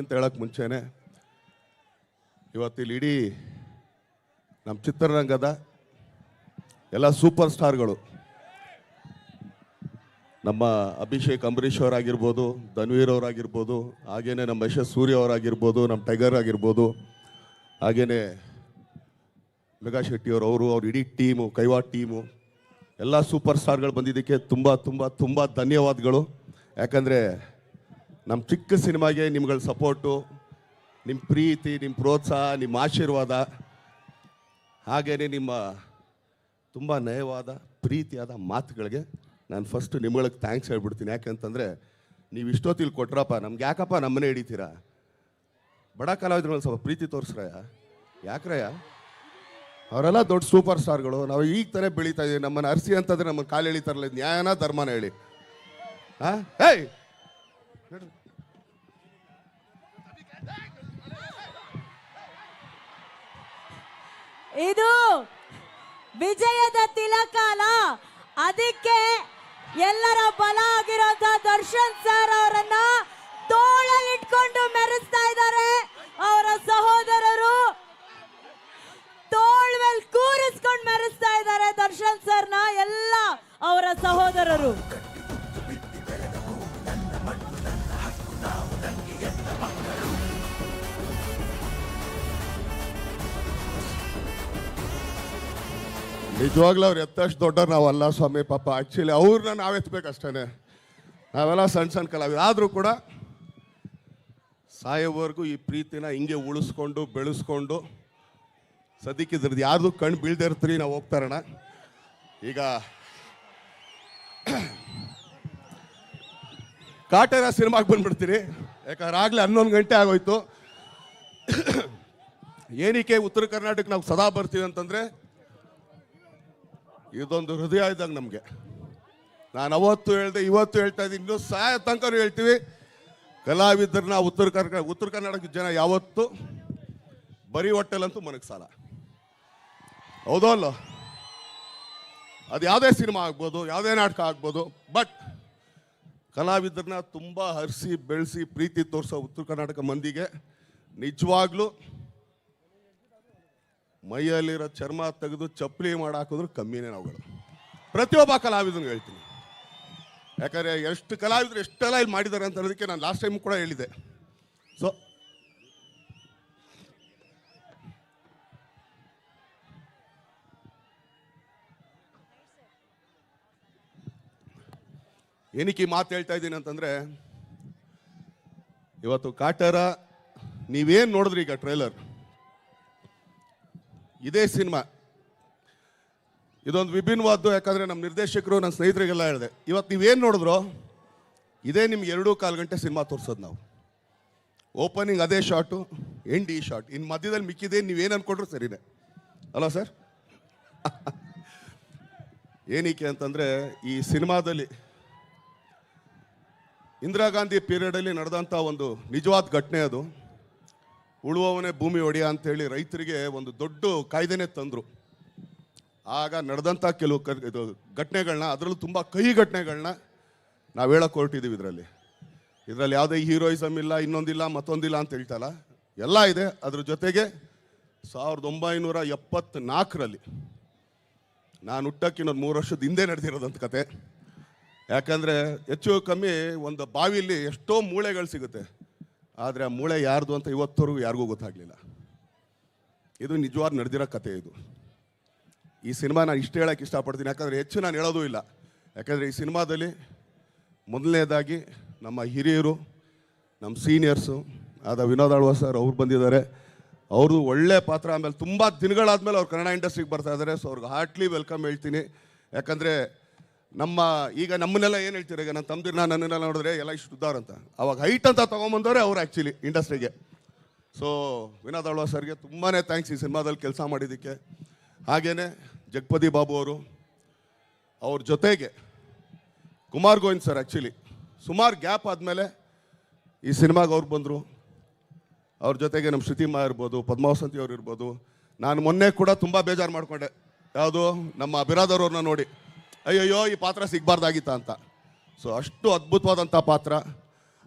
ಅಂತ ಹೇಳಕ್ ಮುಂಚೆನೆ ಇವತ್ತಿಲ್ಲಿ ಇಡೀ ನಮ್ಮ ಚಿತ್ರರಂಗದ ಎಲ್ಲ ಸೂಪರ್ ಸ್ಟಾರ್ಗಳು. ನಮ್ಮ ಅಭಿಷೇಕ್ ಅಂಬರೀಷ್ ಅವರಾಗಿರ್ಬೋದು, ಧನ್ವೀರ್ ಅವರಾಗಿರ್ಬೋದು, ಹಾಗೇನೆ ನಮ್ಮ ಯಶಸ್ ಸೂರ್ಯ ಅವರಾಗಿರ್ಬೋದು, ನಮ್ಮ ಟೈಗರ್ ಆಗಿರ್ಬೋದು, ಹಾಗೇನೆ ಮೆಗಾ ಶೆಟ್ಟಿ ಅವರು ಅವರು, ಅವ್ರ ಇಡೀ ಟೀಮು, ಕೈವಾ ಟೀಮು, ಎಲ್ಲ ಸೂಪರ್ ಸ್ಟಾರ್ಗಳು ಬಂದಿದ್ದಕ್ಕೆ ತುಂಬ ತುಂಬ ತುಂಬ ಧನ್ಯವಾದಗಳು. ಯಾಕಂದರೆ ನಮ್ಮ ಚಿಕ್ಕ ಸಿನಿಮಾಗೆ ನಿಮ್ಗಳ ಸಪೋರ್ಟು ನಿಮ್ಮ ಪ್ರೀತಿ ನಿಮ್ಮ ಪ್ರೋತ್ಸಾಹ ನಿಮ್ಮ ಆಶೀರ್ವಾದ ಹಾಗೆಯೇ ನಿಮ್ಮ ತುಂಬ ನಯವಾದ, ಪ್ರೀತಿಯಾದ ಮಾತುಗಳಿಗೆ ನಾನು ಫಸ್ಟ್ ನಿಮ್ಗಳಿಗೆ ಥ್ಯಾಂಕ್ಸ್ ಹೇಳ್ಬಿಡ್ತೀನಿ. ಯಾಕೆಂತಂದರೆ ನೀವು ಇಷ್ಟೊತ್ತಿಲ್ಲಿ ಕೊಟ್ರಪ್ಪ, ನಮ್ಗೆ ಯಾಕಪ್ಪ ನಮ್ಮನೆ ಹಿಡಿತೀರಾ? ಬಡ ಕಲಾವಿದ್ರ ಸ್ವಲ್ಪ ಪ್ರೀತಿ ತೋರಿಸ್ರಯ್ಯ? ಯಾಕ್ರಯ್ಯ? ಅವರೆಲ್ಲ ದೊಡ್ಡ ಸೂಪರ್ ಸ್ಟಾರ್ಗಳು. ನಾವು ಈಗ ತಾನೇ ಬೆಳೀತಾ ಇದ್ದೀವಿ ನಮ್ಮನ್ನು ಅರ್ಸಿ ಅಂತಂದ್ರೆ ನಮ್ಮನ್ನು ಕಾಲು ಎಳಿತಾರಲ್ಲ ನ್ಯಾಯನ ಧರ್ಮನ ಹೇಳಿ. ಹಾಂ ಹೇಯ್ ಇದು ವಿಜಯದ ತಿಲಕಾಲ. ಅದಕ್ಕೆ ಎಲ್ಲರ ಬಲ ಆಗಿರೋಂತ ದರ್ಶನ್ ಸರ್ ಅವರನ್ನ ತೋಳಲ್ಲಿಟ್ಕೊಂಡು ಮೆರೆಸ್ತಾ ಇದ್ದಾರೆ. ಅವರ ಸಹೋದರರು ತೋಳ್ ಮೇಲೆ ಕೂರಿಸ್ಕೊಂಡು ಮೆರೆಸ್ತಾ ಇದ್ದಾರೆ ದರ್ಶನ್ ಸರ್ನ, ಎಲ್ಲ ಅವರ ಸಹೋದರರು. ನಿಜವಾಗ್ಲೂ ಅವ್ರು ಎತ್ತಷ್ಟು ದೊಡ್ಡವ್ರು ನಾವಲ್ಲ ಸ್ವಾಮಿ, ಪಾಪ. ಆ್ಯಕ್ಚುಲಿ ಅವ್ರನ್ನ ನಾವು ಎತ್ತಬೇಕಷ್ಟೇ ನಾವೆಲ್ಲ ಸಣ್ಣ ಸಣ್ಣ ಕಲಾವಿದ. ಆದರೂ ಕೂಡ ಸಾಯೋವರೆಗೂ ಈ ಪ್ರೀತಿನ ಹಿಂಗೆ ಉಳಿಸ್ಕೊಂಡು, ಬೆಳೆಸ್ಕೊಂಡು ಸದ್ಯಕ್ಕಿದ್ರದ್ದು ಯಾರ್ದು ಕಣ್ಣು ಬೀಳ್ದೆ ಇರ್ತೀರಿ, ನಾವು ಹೋಗ್ತಾರಣ ಈಗ ಕಾಟೇರ ಸಿನಿಮಾಗೆ ಬಂದ್ಬಿಡ್ತೀರಿ. ಯಾಕಂದ್ರೆ ಆಗಲೇ ಹನ್ನೊಂದು ಗಂಟೆ ಆಗೋಯ್ತು. ಏನಕ್ಕೆ ಉತ್ತರ ಕರ್ನಾಟಕ ನಾವು ಸದಾ ಬರ್ತೀವಿ ಅಂತಂದರೆ ಇದೊಂದು ಹೃದಯ ಇದ್ದಂಗೆ ನಮಗೆ. ನಾನು ಅವತ್ತು ಹೇಳ್ದೆ, ಇವತ್ತು ಹೇಳ್ತಾ ಇದ್ದೀನಿ. ಇನ್ನೂ ಸಾಯ ತನಕ ಹೇಳ್ತೀವಿ. ಕಲಾವಿದರನ್ನ ಉತ್ತರ ಕರ್ನಾಟಕ ಉತ್ತರ ಕರ್ನಾಟಕ ಜನ ಯಾವತ್ತು ಬರೀ ಹೊಟ್ಟೆಲಂತೂ ಸಾಲ ಹೌದೋ ಅಲ್ಲೋ? ಅದು ಯಾವುದೇ ಸಿನಿಮಾ ಆಗ್ಬೋದು, ಯಾವುದೇ ನಾಟಕ ಆಗ್ಬೋದು, ಬಟ್ ಕಲಾವಿದರನ್ನ ತುಂಬ ಹರಿಸಿ, ಬೆಳೆಸಿ, ಪ್ರೀತಿ ತೋರಿಸೋ ಉತ್ತರ ಕರ್ನಾಟಕ ಮಂದಿಗೆ ನಿಜವಾಗ್ಲೂ ಮೈಯಲ್ಲಿರೋ ಚರ್ಮ ತೆಗೆದು ಚಪ್ಪಲಿ ಮಾಡಾಕಿದ್ರು ಕಮ್ಮಿನೇ ನಾವುಗಳು ಪ್ರತಿಯೊಬ್ಬ ಕಲಾವಿದನಿಗೆ ಹೇಳ್ತೀನಿ. ಯಾಕಂದರೆ ಎಷ್ಟು ಕಲಾವಿದರು ಎಷ್ಟೆಲ್ಲ ಇಲ್ಲಿ ಮಾಡಿದ್ದಾರೆ ಅಂತ ಅನ್ನೋದಕ್ಕೆ ನಾನು ಲಾಸ್ಟ್ ಟೈಮ್ ಕೂಡ ಹೇಳಿದೆ. ಸೊ ಏನಕ್ಕೆ ಈ ಮಾತು ಹೇಳ್ತಾ ಇದ್ದೀನಿ ಅಂತಂದರೆ, ಇವತ್ತು ಕಾಟರ ನೀವೇನು ನೋಡಿದ್ರಿ ಈಗ ಟ್ರೇಲರ್ ಇದೇ ಸಿನಿಮಾ. ಇದೊಂದು ವಿಭಿನ್ನವಾದ್ದು, ಯಾಕಂದರೆ ನಮ್ಮ ನಿರ್ದೇಶಕರು ನನ್ನ ಸ್ನೇಹಿತರಿಗೆಲ್ಲ ಹೇಳಿದೆ. ಇವತ್ತು ನೀವೇನು ನೋಡಿದ್ರು, ಇದೇ ನಿಮ್ಗೆ ಎರಡೂ ಕಾಲು ಗಂಟೆ ಸಿನಿಮಾ ತೋರಿಸೋದು ನಾವು. ಓಪನಿಂಗ್ ಅದೇ ಶಾಟು ಎಂಡ್ ಈ ಶಾಟ್ ಇನ್ನು ಮಧ್ಯದಲ್ಲಿ ಮಿಕ್ಕಿದೆ, ನೀವೇನು ಅನ್ಕೊಂಡ್ರು ಸರಿನೇ. ಅಲ್ಲ ಸರ್? ಏನಕ್ಕೆ ಅಂತಂದರೆ, ಈ ಸಿನಿಮಾದಲ್ಲಿ ಇಂದಿರಾ ಗಾಂಧಿ ಪೀರಿಯಡಲ್ಲಿ ನಡೆದಂಥ ಒಂದು ನಿಜವಾದ ಘಟನೆ ಅದು. ಉಳುವವನೇ ಭೂಮಿ ಒಡೆಯ ಅಂತೇಳಿ ರೈತರಿಗೆ ಒಂದು ದೊಡ್ಡ ಕಾಯ್ದೆನೇ ತಂದರು. ಆಗ ನಡೆದಂಥ ಕೆಲವು ಕ, ಇದು ಘಟನೆಗಳನ್ನ ಅದರಲ್ಲೂ ತುಂಬ ಕಹಿ ಘಟನೆಗಳನ್ನ ನಾವು ಹೇಳಕ್ಕೆ ಹೊರಟಿದ್ದೀವಿ ಇದರಲ್ಲಿ. ಇದರಲ್ಲಿ ಯಾವುದೇ ಹೀರೋಯಿಸಮ್ ಇಲ್ಲ, ಇನ್ನೊಂದಿಲ್ಲ, ಮತ್ತೊಂದಿಲ್ಲ ಅಂತ ಹೇಳ್ತಲ್ಲ. ಎಲ್ಲ ಇದೆ. ಅದ್ರ ಜೊತೆಗೆ ಸಾವಿರದ ಒಂಬೈನೂರ ಎಪ್ಪತ್ನಾಲ್ಕರಲ್ಲಿ ನಾನು ಹುಟ್ಟಕ್ಕೆ ಇನ್ನೊಂದು ಮೂರು ವರ್ಷದ ಹಿಂದೆ ನಡೆದಿರೋದಂತ ಕತೆ. ಯಾಕಂದರೆ ಹೆಚ್ಚು ಕಮ್ಮಿ ಒಂದು ಬಾವಿಲಿ ಎಷ್ಟೋ ಮೂಳೆಗಳು ಸಿಗುತ್ತೆ. ಆದರೆ ಆ ಮೂಳೆ ಯಾರ್ದು ಅಂತ ಇವತ್ತವರೆಗೂ ಯಾರಿಗೂ ಗೊತ್ತಾಗಲಿಲ್ಲ. ಇದು ನಿಜವಾದ ನಡೆದಿರೋ ಕತೆ ಇದು. ಈ ಸಿನಿಮಾ ನಾನು ಇಷ್ಟು ಹೇಳಕ್ಕೆ ಇಷ್ಟಪಡ್ತೀನಿ, ಯಾಕಂದರೆ ಹೆಚ್ಚು ನಾನು ಹೇಳೋದೂ ಇಲ್ಲ. ಯಾಕಂದರೆ ಈ ಸಿನಿಮಾದಲ್ಲಿ ಮೊದಲನೇದಾಗಿ ನಮ್ಮ ಹಿರಿಯರು, ನಮ್ಮ ಸೀನಿಯರ್ಸು ಆದ ವಿನೋದ್ ಆಳ್ವ ಸರ್ ಅವ್ರು ಬಂದಿದ್ದಾರೆ. ಅವರು ಒಳ್ಳೆ ಪಾತ್ರ ಆಮೇಲೆ ತುಂಬ ದಿನಗಳಾದಮೇಲೆ ಅವ್ರು ಕನ್ನಡ ಇಂಡಸ್ಟ್ರಿಗೆ ಬರ್ತಾ ಇದ್ದಾರೆ. ಸೊ ಅವ್ರಿಗೆ ಹಾರ್ಟ್ಲಿ ವೆಲ್ಕಮ್ ಹೇಳ್ತೀನಿ. ಯಾಕಂದರೆ ನಮ್ಮ, ಈಗ ನಮ್ಮನ್ನೆಲ್ಲ ಏನು ಹೇಳ್ತೀರ ಈಗ ನನ್ನ ತಮ್ಮದಿರ್ನ ನನ್ನನ್ನೆಲ್ಲ ನೋಡಿದ್ರೆ ಎಲ್ಲ ಇಷ್ಟು ಉದ್ದಾರ ಅಂತ. ಅವಾಗ ಹೈಟ್ ಅಂತ ತೊಗೊಂಬಂದವರೇ ಅವ್ರು ಆ್ಯಕ್ಚುಲಿ ಇಂಡಸ್ಟ್ರಿಗೆ ಸೊ ವಿನೋದ್ ಅಳ್ವಾ ಸರ್ಗೆ ತುಂಬಾ ಥ್ಯಾಂಕ್ಸ್ ಈ ಸಿನಿಮಾದಲ್ಲಿ ಕೆಲಸ ಮಾಡಿದ್ದಕ್ಕೆ. ಹಾಗೇ ಜಗಪತಿ ಬಾಬು ಅವರು, ಅವ್ರ ಜೊತೆಗೆ ಕುಮಾರ್ ಗೋವಿಂದ್ ಸರ್ ಆ್ಯಕ್ಚುಲಿ ಸುಮಾರು ಗ್ಯಾಪ್ ಆದಮೇಲೆ ಈ ಸಿನಿಮಾಗೆ ಅವ್ರು ಬಂದರು. ಅವ್ರ ಜೊತೆಗೆ ನಮ್ಮ ಶ್ರುತಿಮಾ ಇರ್ಬೋದು, ಪದ್ಮಾವಸಂತಿ ಅವ್ರು ಇರ್ಬೋದು. ನಾನು ಮೊನ್ನೆ ಕೂಡ ತುಂಬ ಬೇಜಾರು ಮಾಡಿಕೊಂಡೆ. ಯಾವುದು? ನಮ್ಮ ಬಿರಾದವ್ರನ್ನ ನೋಡಿ. ಅಯ್ಯಯ್ಯೋ, ಈ ಪಾತ್ರ ಸಿಗಬಾರ್ದಾಗಿತ್ತ ಅಂತ. ಸೊ ಅಷ್ಟು ಅದ್ಭುತವಾದಂಥ ಪಾತ್ರ.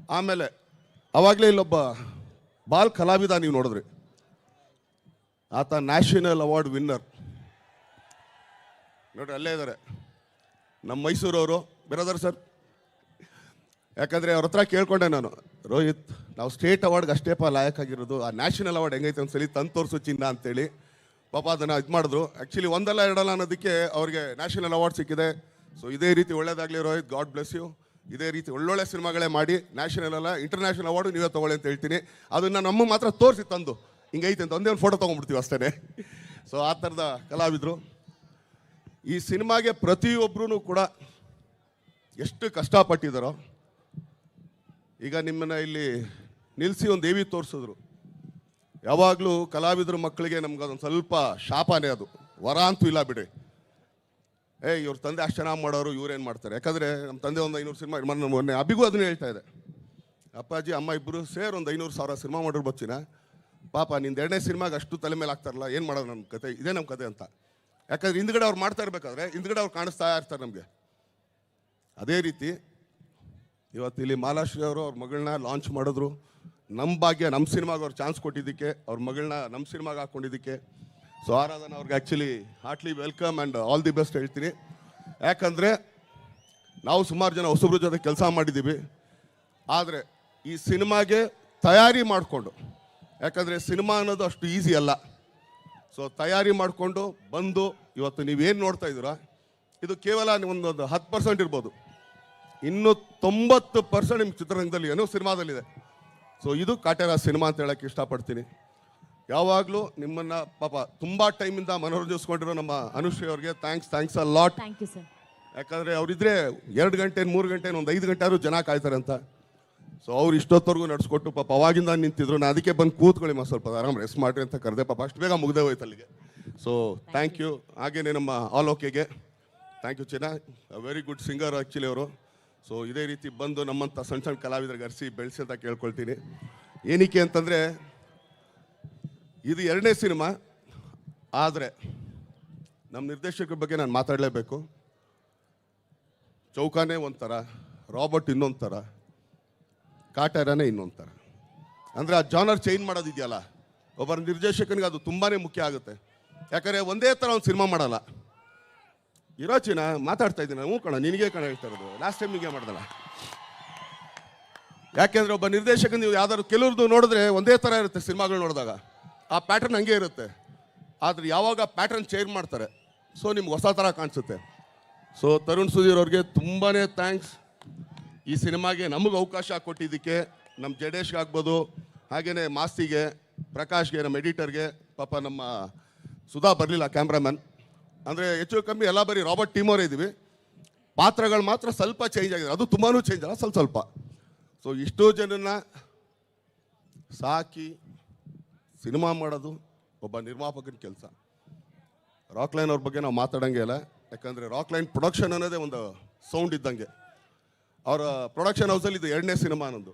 ಆಮೇಲೆ, ಅವಾಗಲೇ ಇಲ್ಲೊಬ್ಬ ಬಾಲ್ ಕಲಾವಿದ ನೀವು ನೋಡಿದ್ರಿ. ಆತ ನ್ಯಾಷನಲ್ ಅವಾರ್ಡ್ ವಿನ್ನರ್. ನೋಡ್ರಿ, ಅಲ್ಲೇ ಇದ್ದಾರೆ ನಮ್ಮ ಮೈಸೂರವರು, ಬಿರದರ್ ಸರ್. ಯಾಕಂದರೆ ಅವ್ರ ಹತ್ರ ಕೇಳ್ಕೊಂಡೆ ನಾನು, ರೋಹಿತ್, ನಾವು ಸ್ಟೇಟ್ ಅವಾರ್ಡ್ಗೆ ಅಷ್ಟೇಪ ಲಾಯಕ್ಕಾಗಿರೋದು ಆ ನ್ಯಾಷನಲ್ ಅವಾರ್ಡ್ ಹೆಂಗೈತೆ ಒಂದ್ಸಲಿ ತಂದು ತೋರಿಸು ಚಿನ್ನ ಅಂತೇಳಿ. ಪಾಪ ಅದನ್ನು ಇದು ಮಾಡಿದ್ರು. ಆ್ಯಕ್ಚುಲಿ ಒಂದಲ್ಲ ಎರಡಲ್ಲ ಅನ್ನೋದಕ್ಕೆ ಅವ್ರಿಗೆ ನ್ಯಾಷನಲ್ ಅವಾರ್ಡ್ ಸಿಕ್ಕಿದೆ. ಸೊ ಇದೇ ರೀತಿ ಒಳ್ಳೇದಾಗಲಿ ರೋಹಿತ್ ಗಾಡ್ ಬ್ಲೆಸ್ ಯು ಇದೇ ರೀತಿ ಒಳ್ಳೊಳ್ಳೆ ಸಿನಿಮಾಗಳೇ ಮಾಡಿ ನ್ಯಾಷನಲ್ ಅಲ್ಲ ಇಂಟರ್ನ್ಯಾಷನಲ್ ಅವಾರ್ಡು ನೀವೇ ತೊಗೊಳ್ಳಿ ಅಂತ ಹೇಳ್ತೀನಿ. ಅದನ್ನು ನಮ್ಮ ಮಾತ್ರ ತೋರಿಸಿ ತಂದು. ಹಿಂಗೈತೆ ಅಂತ ಒಂದೇ ಒಂದು ಫೋಟೋ ತೊಗೊಂಡ್ಬಿಡ್ತೀವಿ ಅಷ್ಟೇ ಸೊ ಆ ಥರದ ಕಲಾವಿದರು. ಈ ಸಿನಿಮಾಗೆ ಪ್ರತಿಯೊಬ್ಬರೂ ಕೂಡ ಎಷ್ಟು ಕಷ್ಟಪಟ್ಟಿದ್ದಾರೋ ಈಗ ನಿಮ್ಮನ್ನು ಇಲ್ಲಿ ನಿಲ್ಲಿಸಿ ಒಂದು ದೇವಿ ತೋರಿಸಿದ್ರು. ಯಾವಾಗಲೂ ಕಲಾವಿದ್ರ ಮಕ್ಕಳಿಗೆ ನಮ್ಗೆ ಅದೊಂದು ಸ್ವಲ್ಪ ಶಾಪನೇ ಅದು. ವರ ಅಂತೂ ಇಲ್ಲ ಬಿಡಿ ಏ, ಇವ್ರ ತಂದೆ ಅಷ್ಟು ಚೆನ್ನಾಗಿ ಮಾಡೋರು ಇವ್ರೇನು ಮಾಡ್ತಾರೆ? ಯಾಕಂದರೆ ನಮ್ಮ ತಂದೆ ಒಂದು ಐನೂರು ಸಿನಿಮಾ ಮೊನ್ನೆ ಮೊನ್ನೆ ಅಬಿಗೂ ಅದನ್ನ ಹೇಳ್ತಾ ಇದೆ. ಅಪ್ಪಾಜಿ, ಅಮ್ಮ ಇಬ್ಬರು ಸೇರಿ ಒಂದು ಐನೂರು ಸಾವಿರ ಸಿನಿಮಾ ಮಾಡೋರು ಬಚ್ಚಿನ. ಪಾಪ, ನಿಂದು ಎರಡನೇ ಸಿನಿಮಾಗೆ ಅಷ್ಟು ತಲೆ ಮೇಲೆ ಆಗ್ತಾರಲ್ಲ, ಏನು ಮಾಡೋದು ನಮ್ಮ ಕತೆ? ಇದೇ ನಮ್ಮ ಕತೆ ಅಂತ. ಯಾಕಂದ್ರೆ ಹಿಂದ್ಗಡೆ ಅವ್ರು ಮಾಡ್ತಾ ಇರಬೇಕಾದ್ರೆ ಹಿಂದ್ಗಡೆ ಅವ್ರು ಕಾಣಿಸ್ತಾ ಇರ್ತಾರೆ ನಮಗೆ. ಅದೇ ರೀತಿ ಇವತ್ತು ಇಲ್ಲಿ ಮಾಲಾಶ್ರೀ ಅವರು ಅವ್ರ ಮಗಳನ್ನ ಲಾಂಚ್ ಮಾಡಿದ್ರು. ನಮ್ಮ ಭಾಗ್ಯ ನಮ್ಮ ಸಿನಿಮಾಗೆ ಅವ್ರು ಚಾನ್ಸ್ ಕೊಟ್ಟಿದ್ದಕ್ಕೆ, ಅವ್ರ ಮಗಳನ್ನ ನಮ್ಮ ಸಿನಿಮಾಗೆ ಹಾಕ್ಕೊಂಡಿದ್ದಕ್ಕೆ. ಸೊ ಆರಾಧನ ಅವ್ರಿಗೆ actually heartly welcome and all the best ಹೇಳ್ತೀನಿ. ಯಾಕಂದರೆ ನಾವು ಸುಮಾರು ಜನ ಹೊಸಬ್ರ ಜೊತೆ ಕೆಲಸ ಮಾಡಿದ್ದೀವಿ. ಆದರೆ ಈ ಸಿನಿಮಾಗೆ ತಯಾರಿ ಮಾಡಿಕೊಂಡು, ಯಾಕಂದರೆ ಸಿನಿಮಾ ಅನ್ನೋದು ಅಷ್ಟು ಈಸಿ ಅಲ್ಲ. ಸೊ ತಯಾರಿ ಮಾಡಿಕೊಂಡು ಬಂದು ಇವತ್ತು ನೀವೇನು ನೋಡ್ತಾ ಇದ್ದೀರಾ? ಇದು ಕೇವಲ ಒಂದೊಂದು ಹತ್ತು ಪರ್ಸೆಂಟ್ ಇರ್ಬೋದು. ಇನ್ನು ತೊಂಬತ್ತು ಪರ್ಸೆಂಟ್ ನಿಮ್ಮ ಚಿತ್ರರಂಗದಲ್ಲಿ ಏನೋ ಸಿನಿಮಾದಲ್ಲಿದೆ. ಸೊ ಇದು ಕಾಟೇರ ಸಿನಿಮಾ ಅಂತ ಹೇಳಕ್ಕೆ ಇಷ್ಟಪಡ್ತೀನಿ. ಯಾವಾಗಲೂ ನಿಮ್ಮನ್ನ ಪಾಪ ತುಂಬ ಟೈಮಿಂದ ಮನೋರಂಜಿಸ್ಕೊಂಡಿರೋ ನಮ್ಮ ಅನುಶ್ರೀ ಅವ್ರಿಗೆ thanks thanks a lot thank you sir ಯಾಕಂದರೆ ಅವರಿದ್ರೆ ಎರಡು ಗಂಟೆ ಮೂರು ಗಂಟೆ ಒಂದು ಐದು ಗಂಟೆ ಆದ್ರೂ ಜನ ಕಾಯ್ತಾರೆ ಅಂತ. ಸೊ ಅವ್ರು ಇಷ್ಟೊತ್ತವರೆಗೂ ನಡೆಸ್ಕೊಟ್ಟು ಪಾಪ ಅವಾಗಿಂದ ನಿಂತಿದ್ರು. ನಾನು ಅದಕ್ಕೆ ಬಂದು ಕೂತ್ಕೊಳ್ಳಿ ಮಾ ಸ್ವಲ್ಪ ಆರಾಮ್ ರೆಸ್ಟ್ ಮಾಡ್ರಿ ಅಂತ ಕರೆದೆ. ಪಾಪ ಅಷ್ಟು ಬೇಗ ಮುಗ್ದೇ ಹೋಯ್ತು ಅಲ್ಲಿಗೆ. ಸೊ ಥ್ಯಾಂಕ್ ಯು ಹಾಗೇನೆ ನಮ್ಮ ಆಲ್ ಓಕೆಗೆ ಥ್ಯಾಂಕ್ ಯು ಚಿನ್ನ ವೆರಿ ಗುಡ್ ಸಿಂಗರ್ ಆ್ಯಕ್ಚುಲಿ ಅವರು. ಸೊ ಇದೇ ರೀತಿ ಬಂದು ನಮ್ಮಂಥ ಸಣ್ಣ ಸಣ್ಣ ಕಲಾವಿದರಿಗೆ ಅರಿಸಿ ಬೆಳೆಸಿ ಅಂತ ಕೇಳ್ಕೊಳ್ತೀನಿ. ಏನಕ್ಕೆ ಅಂತಂದರೆ, ಇದು ಎರಡನೇ ಸಿನಿಮಾ. ಆದರೆ, ನಮ್ಮ ನಿರ್ದೇಶಕರ ಬಗ್ಗೆ ನಾನು ಮಾತಾಡಲೇಬೇಕು. ಚೌಕಾನೇ ಒಂಥರ, ರಾಬರ್ಟ್ ಇನ್ನೊಂದು ಥರ ಕಾಟರನೇ ಇನ್ನೊಂದು ಥರ ಅಂದರೆ ಆ ಜಾನರ್ ಚೇಂಜ್ ಮಾಡೋದಿದೆಯಲ್ಲ ಒಬ್ಬರ ನಿರ್ದೇಶಕನಿಗೆ ಅದು ತುಂಬಾ ಮುಖ್ಯ ಆಗುತ್ತೆ. ಯಾಕಂದರೆ ಒಂದೇ ಥರ ಒಂದು ಸಿನಿಮಾ ಮಾಡಲ್ಲ. ಇರೋ ಚಿನ್ನ ಮಾತಾಡ್ತಾ ಇದ್ದೀನಿ. ಹ್ಞೂ ಕಣ, ನಿನಗೆ ಕಣ ಹೇಳ್ತಾ ಇರೋದು. ಲಾಸ್ಟ್ ಟೈಮ್ ಮಾಡ್ದಲ್ಲ. ಯಾಕೆಂದ್ರೆ ಒಬ್ಬ ನಿರ್ದೇಶಕ ನೀವು ಯಾವ್ದಾದ್ರು ಕೆಲವ್ರದ್ದು ನೋಡಿದ್ರೆ ಒಂದೇ ಥರ ಇರುತ್ತೆ ಸಿನಿಮಾಗಳು ನೋಡಿದಾಗ. ಆ ಪ್ಯಾಟರ್ನ್ ಹಂಗೆ ಇರುತ್ತೆ. ಆದರೆ ಯಾವಾಗ ಪ್ಯಾಟರ್ನ್ ಚೇಂಜ್ ಮಾಡ್ತಾರೆ ಸೊ ನಿಮ್ಗೆ ಹೊಸ ಥರ ಕಾಣಿಸುತ್ತೆ. ಸೊ ತರುಣ್ ಸುಧೀರ್ ಅವ್ರಿಗೆ ತುಂಬಾ ಥ್ಯಾಂಕ್ಸ್ ಈ ಸಿನಿಮಾಗೆ ನಮಗೆ ಅವಕಾಶ ಕೊಟ್ಟಿದ್ದಕ್ಕೆ ನಮ್ಮ ಜಡೇಶ್ಗೆ ಆಗ್ಬೋದು ಹಾಗೆಯೇ ಮಾಸ್ತಿಗೆ, ಪ್ರಕಾಶ್ಗೆ, ನಮ್ಮ ಎಡಿಟರ್ಗೆ ಪಾಪ ನಮ್ಮ ಸುಧಾ ಬರಲಿಲ್ಲ ಕ್ಯಾಮ್ರಾಮನ್ ಅಂದರೆ ಹೆಚ್ಚು ಕಮ್ಮಿ ಎಲ್ಲ ಬರೀ ರಾಬರ್ಟ್ ಟೀಮೋರ್ ಇದ್ದೀವಿ. ಪಾತ್ರಗಳು ಮಾತ್ರ ಸ್ವಲ್ಪ ಚೇಂಜ್ ಆಗಿದೆ. ಅದು ತುಂಬಾ ಚೇಂಜ್ ಅಲ್ಲ, ಸ್ವಲ್ಪ ಸ್ವಲ್ಪ. ಸೊ ಇಷ್ಟೋ ಜನನ್ನ ಸಾಕಿ ಸಿನಿಮಾ ಮಾಡೋದು ಒಬ್ಬ ನಿರ್ಮಾಪಕನ ಕೆಲಸ. ರಾಕ್ ಲೈನ್ ಅವ್ರ ಬಗ್ಗೆ ನಾವು ಮಾತಾಡೋಂಗೆ ಇಲ್ಲ. ಯಾಕಂದರೆ ರಾಕ್ ಲೈನ್ ಪ್ರೊಡಕ್ಷನ್ ಅನ್ನೋದೇ ಒಂದು ಸೌಂಡ್ ಇದ್ದಂಗೆ. ಅವರ ಪ್ರೊಡಕ್ಷನ್ ಹೌಸಲ್ಲಿ ಇದು ಎರಡನೇ ಸಿನಿಮಾ ಅನ್ನೋದು.